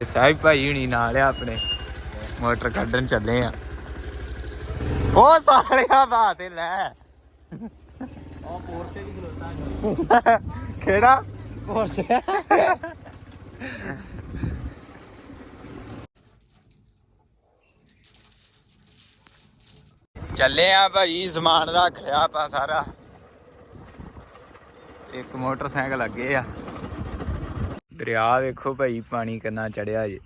ਸਾਹਿਬ ਭਾਈ ਹੁਣੀ ਨਾਲ ਆ ਆਪਣੇ। ਮੋਟਰ ਕੱਢਣ ਚੱਲੇ ਆ। ਉਹ ਸਾਲਿਆ ਬਾਤ ਤੇ ਲੈ। ਉਹ ਪੋਰਟੇ ਦੀ ਖਲੋਤਾ ਕਿਹੜਾ? ਪੋਰਟੇ ਚੱਲੇ ਆ ਭਾਈ, ਸਮਾਨ ਰੱਖ ਲਿਆ ਆਪਾਂ ਸਾਰਾ। ਇੱਕ ਮੋਟਰਸਾਈਕਲ ਅੱਗੇ ਆ। ਦਰਿਆ ਵੇਖੋ ਭਾਈ, ਪਾਣੀ ਕਿੰਨਾ ਚੜਿਆ ਜੇ।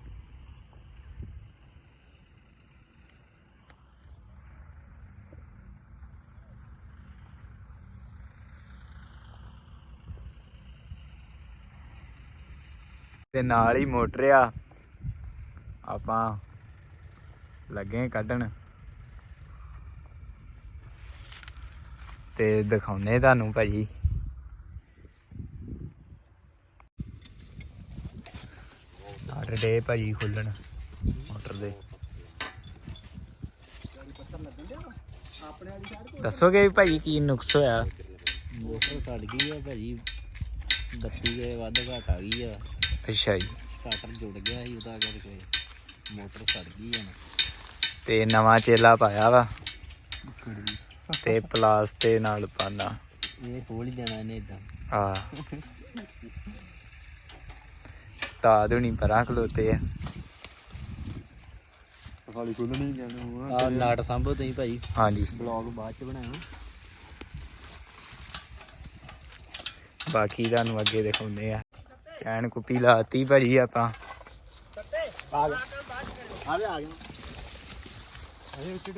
ਤੇ ਨਾਲ ਹੀ ਮੋਟਰ ਆ। ਆਪਾਂ ਲੱਗੇ ਕੱਢਣ। ਤੇ ਦਿਖਾਉਨੇ ਤੁਹਾਨੂੰ ਭਾਜੀ ਆਟੇ ਡੇ ਭਾਜੀ ਖੁੱਲਣ। ਮੋਟਰ ਦੇ। ਦੱਸੋਗੇ ਵੀ ਭਾਈ ਕੀ ਨੁਕਸ ਹੋਇਆ? ਮੋਟਰ ਸੜ ਗਈ ਆ ਭਾਜੀ। ਬੱਤੀ ਦੇ ਵੱਧ ਘਟ ਆ ਗਈ ਆ। ਅੱਛਾ ਜੀ। ਸਟਾਰਟਰ ਜੁੜ ਗਿਆ ਸੀ ਉਹਦਾ ਕਰਕੇ ਮੋਟਰ ਸੜ ਗਈ ਆ। ਤੇ ਨਵਾਂ ਚੇਲਾ ਪਾਇਆ ਵਾ। ਤੇ ਪਲਾਸ ਤੇ ਨਾਲ ਪਾਣਾ ਇਹ ਖੋਲ ਹੀ ਦੇਣਾ ਇਹਨੇ ਇਦਾਂ ਆ ਸਤਾਦ ਹੁਣੀ ਪਰਾਂ ਖਲੋਤੇ ਆ। ਖਾਲੀ ਖੁੱਲ ਨਹੀਂ ਜਾਣਾ ਆ ਨਾਟ ਸੰਭੋ ਤੁਸੀਂ ਭਾਈ। ਹਾਂਜੀ। ਬਲੌਗ ਬਾਅਦ ਚ ਬਣਾਓ ਬਾਕੀ ਤੁਹਾਨੂੰ ਅੱਗੇ ਦਿਖਾਉਂਦੇ ਆ। ਕਹਿਣ ਕੁੱਪੀ ਲਾਤੀ ਭਾਜੀ ਆਪਾਂ। ਆ ਗਿਆ। ਆ ਗਿਆ ਆ ਗਿਆ। ਅਰੇ ਉੱਚੇ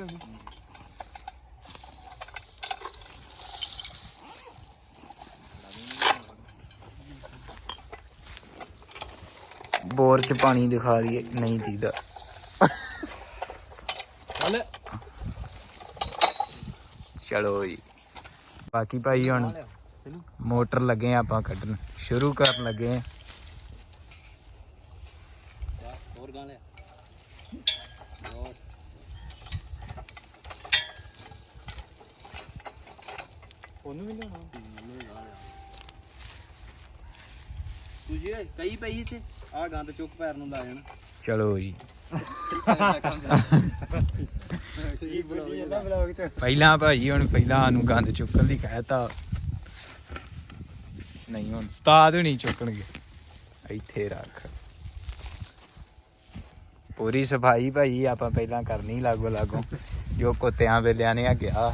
ਬੋਰ ਚ ਪਾਣੀ ਦਿਖਾ ਦਈਏ ਨਹੀਂ ਦੀਦਾ। ਚੱਲ ਚਲੋ ਜੀ। ਬਾਕੀ ਭਾਈ ਹੁਣ ਮੋਟਰ ਲੱਗੇ ਆ ਆਪਾਂ ਕੱਢਣ। ਸ਼ੁਰੂ ਕਰਨ ਲੱਗੇ ਆ। ਹੋਰ ਉਹਨੂੰ ਵੀ ਲੈਣਾ ਤੁਝੇ ਕਈ ਪਈ ਇੱਥੇ? ਆ ਗੰਦ ਚੁੱਕ ਪੈਰ ਨੂੰ ਲਾ ਜਾਣਾ ਚਲੋ ਜੀ। ਕੀ ਬਣਾਉਈ ਜਾਂਦਾ ਬਲੌਗ ਚ ਪਹਿਲਾਂ ਭਾਜੀ ਹੁਣ ਪਹਿਲਾਂ ਸਾਨੂੰ ਗੰਦ ਚੁੱਕਣ ਦੀ ਕਹਿਤਾ। ਨਹੀਂ ਹੁਣ ਉਸਤਾਦ ਨਹੀਂ ਚੁੱਕਣਗੇ। ਇੱਥੇ ਰੱਖ। ਪੂਰੀ ਸਫ਼ਾਈ ਭਾਈ ਆਪਾਂ ਪਹਿਲਾਂ ਕਰਨੀ ਲਾਗੋ ਲਾਗੋ ਜੋ ਕੁੱਤਿਆਂ ਵੇਲਿਆਂ ਨੇ ਆ ਗਿਆ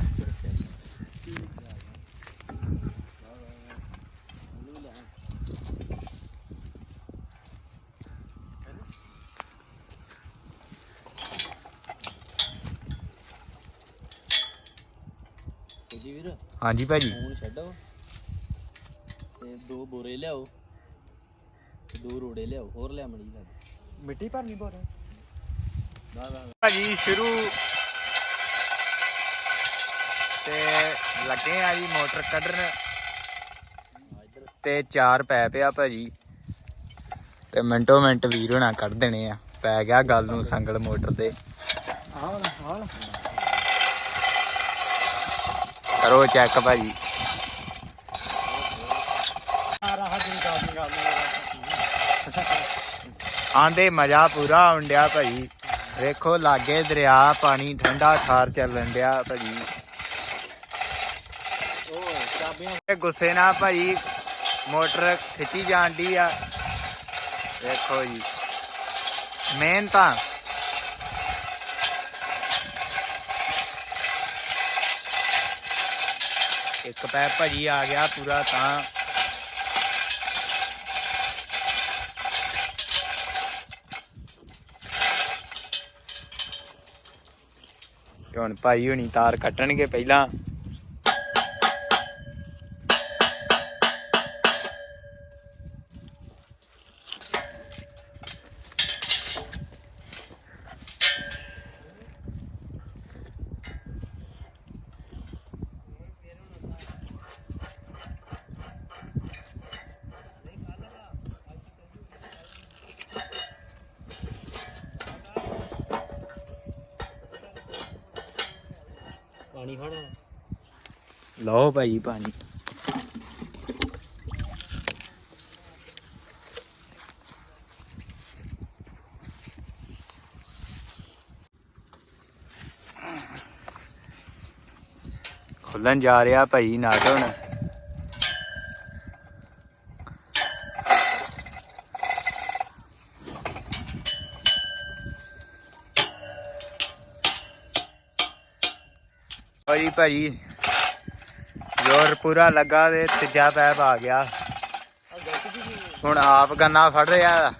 ਤੁਝੇ ਵੀਰ ਹਾਂਜੀ ਭਾਜੀ। ਫੋਨ ਛੱਡੋ। ਤੇ ਦੋ ਬੋਰੇ ਲਿਆਓ। ਤੇ ਦੋ ਰੋੜੇ ਲਿਆਓ ਹੋਰ ਲਿਆ ਮੜੀ ਲੱਗ ਮਿੱਟੀ ਭਰਨੀ ਬੋਰ? ਨਾ ਨਾ ਭਾਜੀ ਸ਼ੁਰੂ। ਤੇ ਲੱਗੇ ਆ ਜੀ ਮੋਟਰ ਕੱਢਣ। ਤੇ ਚਾਰ ਪੈ ਪਿਆ ਭਾਜੀ। ਤੇ ਮਿੰਟੋ ਮਿੰਟ ਵੀਰ ਹੋਣਾ ਕੱਢ ਦੇਣੇ ਆ। ਪੈ ਗਿਆ ਗੱਲ ਨੂੰ ਸੰਗਲ ਮੋਟਰ ਤੇ। ਆਹ ਆਹ ਕਰੋ ਚੈੱਕ ਭਾਜੀ। ਆਂਦੇ ਮਜ਼ਾ ਪੂਰਾ ਆਉਣ ਡਿਆ ਭਾਜੀ। ਵੇਖੋ ਲਾਗੇ ਦਰਿਆ, ਪਾਣੀ ਠੰਡਾ ਠਾਰ ਚੱਲਣ ਡਿਆ ਭਾਜੀ। ਉਹ ਗੁੱਸੇ ਨਾਲ ਭਾਜੀ ਮੋਟਰ ਖਿੱਚੀ ਜਾਂਦੀ ਆ। ਵੇਖੋ ਜੀ। ਮਿਹਨਤਾਂ। ਇੱਕ ਪੈ ਭਾਜੀ ਆ ਗਿਆ ਪੂਰਾ ਤਾਂ ਹੁਣ ਭਾਈ ਹੁਣੀ ਤਾਰ ਕੱਟਣਗੇ ਪਹਿਲਾਂ। ਲਓ ਭਾਈ ਪਾਣੀ। ਖੁੱਲਣ ਜਾ ਰਿਹਾ ਭਾਈ ਨਾਟ ਹੁਣ। ਭਾਈ ਭਾਈ। ਜ਼ੋਰ ਪੂਰਾ ਲੱਗਾ ਤੇ ਤੀਜਾ ਪੈਪ ਆ ਗਿਆ। ਹੁਣ ਆਪ ਗੰਨਾ ਫੜ ਰਿਹਾ।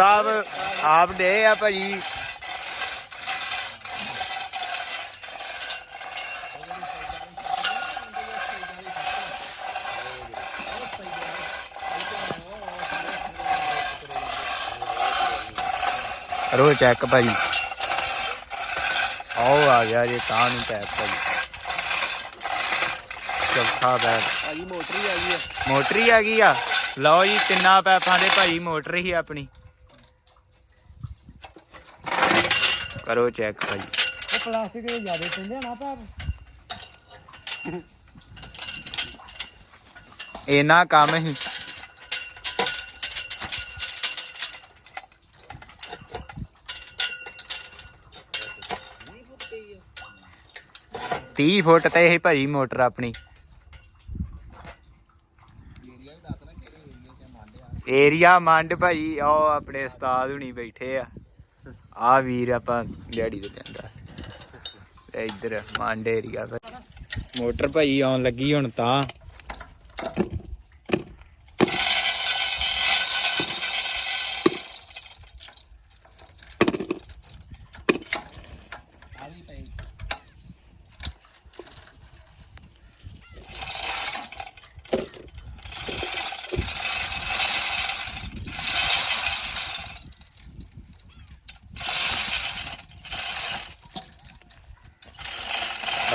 ਸਾਹਿਬ ਆਪ ਦੇ ਆ ਭਾਜੀ। ਕਰੋ ਚੈੱਕ ਭਾਜੀ। ਆਓ ਆ ਗਿਆ ਜੇ ਤਾਂ ਨੂੰ ਪੈਪ ਭਾਜੀ। ਚੌਥਾ ਪੈਪ ਭਾਜੀ ਮੋਟਰ ਹੀ ਆ ਗਈ ਆ। ਮੋਟਰ ਹੀ ਆ ਗਈ ਆ। ਲਓ ਜੀ ਤਿੰਨਾਂ ਪੈਪਾਂ ਦੇ ਭਾਈ ਮੋਟਰ ਹੀ ਆਪਣੀ। ਕਰੋ ਚੈੱਕ ਭਾਈ ਉਹ ਪਲਾਸਟਿਕ ਦੇ ਜ਼ਿਆਦਾ ਪੈਂਦੇ ਆ ਨਾ ਭਾਰ ਇਹਨਾਂ ਕੰਮ ਹੀ। ਤੀਹ ਫੁੱਟ ਤੇ ਇਹ ਭਾਈ ਮੋਟਰ ਆਪਣੀ। ਏਰੀਆ ਮੰਡ ਭਾਈ ਉਹ ਆਪਣੇ ਉਸਤਾਦ ਹੁਣੀ ਬੈਠੇ ਆ। ਆ ਵੀਰ ਆਪਾਂ ਦਿਹਾੜੀ ਦੇ ਜਾਂਦਾ। ਤੇ ਇੱਧਰ ਮਾਂਡੇ ਏਰੀਆ ਮੋਟਰ ਭਾਈ ਆਉਣ ਲੱਗੀ ਹੁਣ ਤਾਂ।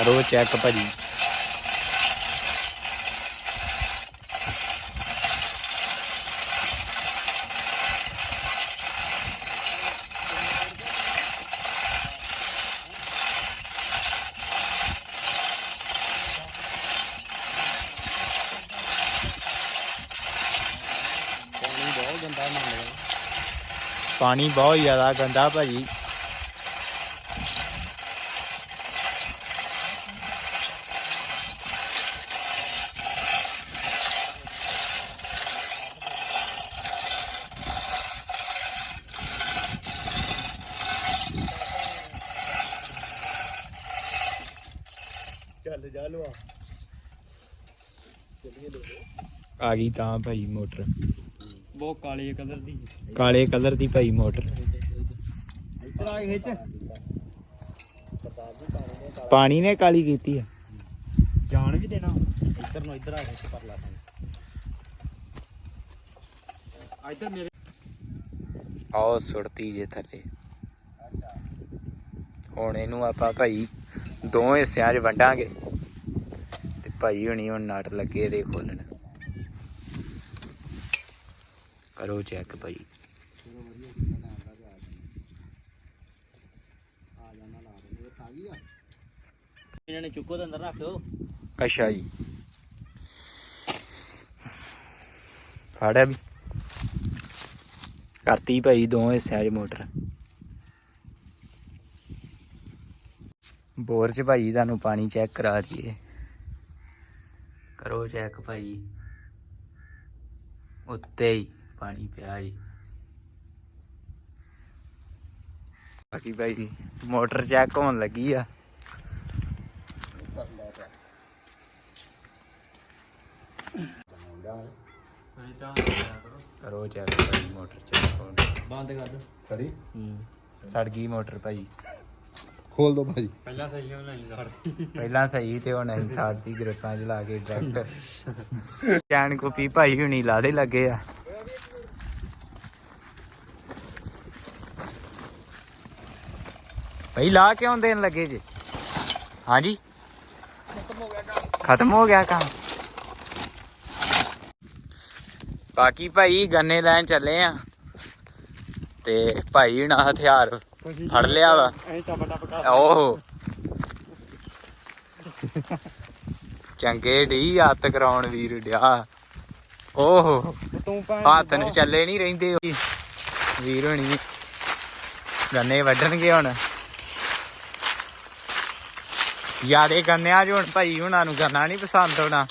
ਕਰੋ ਚੈੱਕ ਭਾਜੀ। ਪਾਣੀ ਬਹੁਤ ਗੰਦਾ ਮੰਗਦਾ ਪਾਣੀ ਬਹੁਤ ਜ਼ਿਆਦਾ ਗੰਦਾ ਭਾਜੀ ਚੱਲ ਜਾ ਲਵਾ ਆ ਗਈ ਤਾਂ ਭਾਈ ਮੋਟਰ। ਬਹੁਤ ਕਾਲੇ ਕਲਰ ਦੀ। ਕਾਲੇ ਕਲਰ ਦੀ ਭਾਈ ਮੋਟਰ। ਇੱਧਰ ਆ ਕੇ ਖਿੱਚ ਪਾਣੀ ਨੇ ਕਾਲੀ ਕੀਤੀ ਆ। ਜਾਣ ਵੀ ਦੇਣਾ। ਇੱਧਰ ਨੂੰ ਇੱਧਰ ਆ ਕੇ ਪਰ ਲਾ ਇੱਧਰ ਮੇਰੇ ਆਓ ਸੁਰਤੀ ਜੇ ਥੱਲੇ। ਹੁਣ ਇਹਨੂੰ ਆਪਾਂ ਭਾਈ ਦੋ ਹਿੱਸਿਆਂ 'ਚ ਵੰਡਾਂਗੇ। ਤੇ ਭਾਈ ਹੁਣੀ ਹੁਣ ਨਟ ਲੱਗੇ ਦੇ ਖੋਲਣ। ਕਰੋ ਚੈੱਕ ਭਾਈ। ਇਹਨਾਂ ਨੇ ਚੁੱਕੋ ਦੇ ਅੰਦਰ ਰੱਖਿਓ ਅੱਛਾ ਜੀ। ਫੜਿਆ ਵੀ। ਕਰਤੀ ਭਾਈ ਦੋ ਹਿੱਸਿਆਂ 'ਚ ਮੋਟਰ। ਬੋਰ 'ਚ ਭਾਈ ਤੁਹਾਨੂੰ ਪਾਣੀ ਚੈੱਕ ਕਰਾ ਦਈਏ। ਕਰੋ ਚੈੱਕ ਭਾਈ। ਉੱਤੇ ਹੀ। ਪਾਣੀ ਪਿਆ ਜੀ। ਬਾਕੀ ਭਾਈ ਮੋਟਰ ਚੈੱਕ ਹੋਣ ਲੱਗੀ ਆ। ਕਰੋ ਚੈੱਕ ਭਾਈ ਮੋਟਰ ਚੈੱਕ ਹੋਣ। ਬੰਦ ਕਰ ਦੋ। ਸੜੀ ਸੜ ਗਈ ਮੋਟਰ ਭਾਈ। ਖੋਲ ਦੋ ਭਾਜੀ ਪਹਿਲਾਂ ਸਹੀ ਹੋ ਨਹੀਂ ਲੜਦੀ ਪਹਿਲਾਂ ਸਹੀ ਤੇ ਹੁਣ ਅਸੀਂ ਸਾਡੀ ਗ੍ਰਿਪਾਂ 'ਚ ਲਾ ਕੇ ਡਾਇਰੈਕਟ ਚੈਨ ਕੋਪੀ ਭਾਈ ਹੁਣੀ ਲਾਦੇ ਲੱਗੇ ਆ। ਭਾਈ ਲਾ ਕਿਉਂ ਦੇਣ ਲੱਗੇ ਜੇ। ਹਾਂਜੀ? ਖਤਮ ਹੋ ਗਿਆ ਕੰਮ। ਬਾਕੀ ਭਾਈ ਗੰਨੇ ਲੈਣ ਚੱਲੇ ਆ। ਤੇ ਭਾਈ ਹੁਣਾ ਹਥਿਆਰ ਫੜ ਲਿਆ ਵਾ। ਓਹੋ। ਚੰਗੇ ਢੀ ਹੱਥ ਕਰਾਉਣ ਵੀਰ ਡਿਆ। ਓਹ। ਹੱਥ ਨੂੰ ਚੱਲੇ ਨਹੀਂ ਰਹਿੰਦੇ ਵੀਰ ਹੋਣੀ ਗੰਨੇ ਵੱਢਣਗੇ ਹੁਣ। ਯਾਰੇ ਗੰਨਿਆਂ 'ਚ ਹੁਣ ਭਾਈ ਹੁਣਾਂ ਨੂੰ ਗੰਨਾ ਨਹੀਂ ਪਸੰਦ ਹੋਣਾ।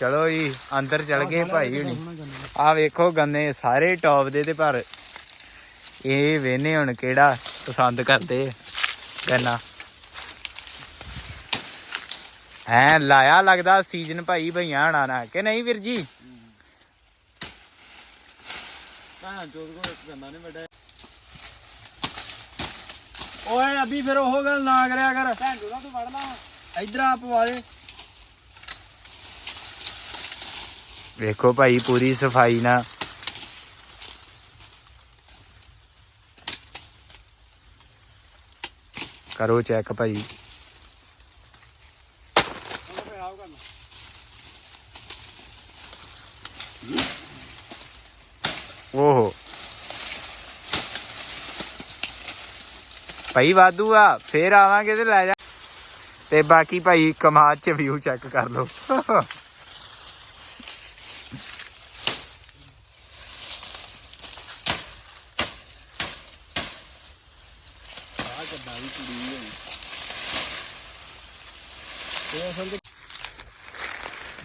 ਚਲੋ ਜੀ ਅੰਦਰ ਚਲ ਗਏ ਭਾਈ ਹੁਣੀ। ਆ ਵੇਖੋ ਗੰਨੇ ਸਾਰੇ ਟੌਪ ਦੇ ਤੇ ਪਰ ਇਹ ਵੇਨੇ ਹੁਣ ਕਿਹੜਾ ਪਸੰਦ ਕਰਦੇ ਗੰਨਾ। ਐ ਲਾਇਆ ਲੱਗਦਾ ਸੀਜ਼ਨ ਭਾਈ ਭਈਆਂ ਹਣਾ ਨਾ ਕਿ ਨਹੀਂ ਵੀਰ ਜੀ? ਚੋਦ ਕੋਲ ਇੱਕ ਗੰਨਾ ਨਹੀਂ ਵੱਡਾ ਓਏ ਅਭੀ ਫਿਰ ਉਹ ਗੱਲ ਨਾ ਕਰਿਆ ਕਰ ਭੈਣ ਚੋਦਾ ਤੂੰ ਵੜ ਲਾ ਇਧਰ ਆ ਪਵਾਲੇ ਵੇਖੋ ਭਾਈ ਪੂਰੀ ਸਫ਼ਾਈ ਨਾਲ ਕਰੋ ਚੈੱਕ ਭਾਈ ਓਹੋ ਭਾਈ ਵਾਧੂ ਆ, ਫੇਰ ਆਵਾਂਗੇ ਤੇ ਲੈ ਜਾ। ਤੇ ਬਾਕੀ ਭਾਈ ਕਮਾਦ ਚ ਵਿਊ ਚੈੱਕ ਕਰ ਲਓ।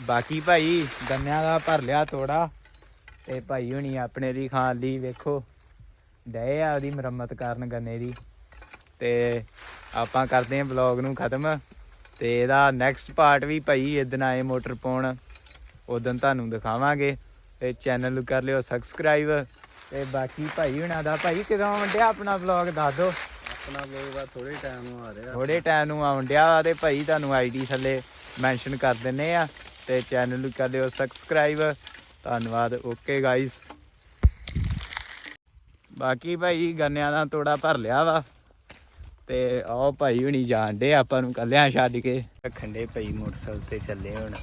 ਬਾਕੀ ਭਾਈ ਗੰਨਿਆਂ ਦਾ ਭਰ ਲਿਆ ਤੋੜਾ, ਤੇ ਭਾਈ ਹੁਣੀ ਆਪਣੇ ਦੀ ਖਾਣ ਲਈ ਵੇਖੋ, ਡਏ ਆ ਉਹਦੀ ਮੁਰੰਮਤ ਕਰਨ ਗੰਨੇ ਦੀ। ਤੇ ਆਪਾਂ ਕਰਦੇ ਹਾਂ ਵਲੌਗ ਨੂੰ ਖਤਮ। ਤੇ ਇਹਦਾ ਨੈਕਸਟ ਪਾਰਟ ਵੀ ਭਾਈ ਇਦਨ ਆਏ ਮੋਟਰ ਪਾਉਣ। ਉਦੋਂ ਤੁਹਾਨੂੰ ਦਿਖਾਵਾਂਗੇ। ਤੇ ਚੈਨਲ ਨੂੰ ਕਰ ਲਿਓ ਸਬਸਕ੍ਰਾਈਬ ਤੇ ਬਾਕੀ ਭਾਈ ਹੁਣਾਂ ਦਾ ਭਾਈ ਕਦੋਂ ਵੰਡਿਆ ਆਪਣਾ ਵਲੌਗ ਦੱਸ ਦਿਓ। ਆਪਣਾ ਲੋਕ ਬਾ ਥੋੜੇ ਟਾਈਮ ਨੂੰ ਆ ਰਿਹਾ। ਥੋੜੇ ਟਾਈਮ ਨੂੰ ਆਉਣ ਡਿਆ ਵਾ ਤੇ ਭਾਈ ਤੁਹਾਨੂੰ ਆਈਡੀ ਥੱਲੇ ਮੈਂਸ਼ਨ ਕਰ ਦਿੰਨੇ ਆ। ਤੇ ਚੈਨਲ ਨੂੰ ਕਰ ਲਿਓ ਸਬਸਕ੍ਰਾਈਬ ਧੰਨਵਾਦ ਓਕੇ ਗਾਇਸ ਬਾਕੀ ਭਾਈ ਗੰਨਿਆਂ ਦਾ ਤੋੜਾ ਭਰ ਲਿਆ ਵਾ। ਤੇ ਆਓ ਭਾਈ ਹੁਣੀ ਜਾਣ ਡੇ ਆਪਾਂ ਨੂੰ ਕੱਲਿਆਂ ਛੱਡ ਕੇ। ਰੱਖਣ ਦੇ ਭਾਈ ਮੋਟਰਸਾਈਕਲ ਤੇ ਚੱਲੇ ਹੁਣ।